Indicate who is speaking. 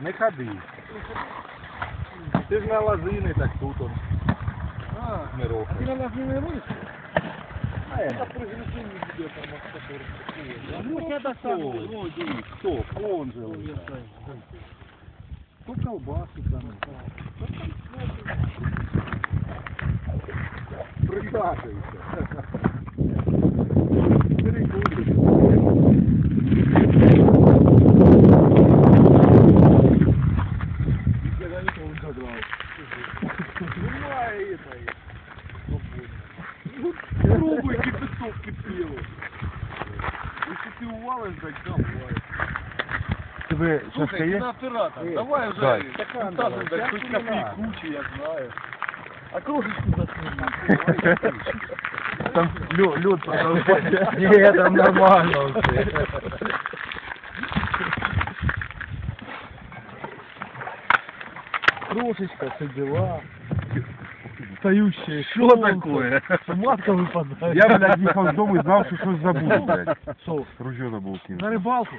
Speaker 1: Не ходи. Ти ж на лозини, так тут он.
Speaker 2: А,
Speaker 1: Не рухай.
Speaker 2: ты на нас не наводишь?
Speaker 1: А, я-
Speaker 2: Это приглашение где там, от которых
Speaker 1: Ну, это самое, ну, иди, кто? Он же. он, да. Кто колбасы там? Присаживайся. Снимай это. Ну, Пробуй кипяток кипело. Если ты увалишь, так давай.
Speaker 3: Тебе
Speaker 2: Слушай,
Speaker 3: є?
Speaker 2: кинооператор, давай уже
Speaker 3: Дай.
Speaker 2: стакан
Speaker 1: давай.
Speaker 2: так
Speaker 1: Сейчас
Speaker 2: хоть копни кучи, я знаю. А кружечку засними.
Speaker 3: Там лю- люд продовжує. Ні, там нормально все.
Speaker 2: Крошечка, все дела. Что
Speaker 3: Що такое?
Speaker 2: Матка выпадает.
Speaker 3: Я, блядь, їхав дома и знал, что что-то забуду, блядь.
Speaker 2: Що?
Speaker 3: Ружье забув кинути.
Speaker 2: На рыбалку?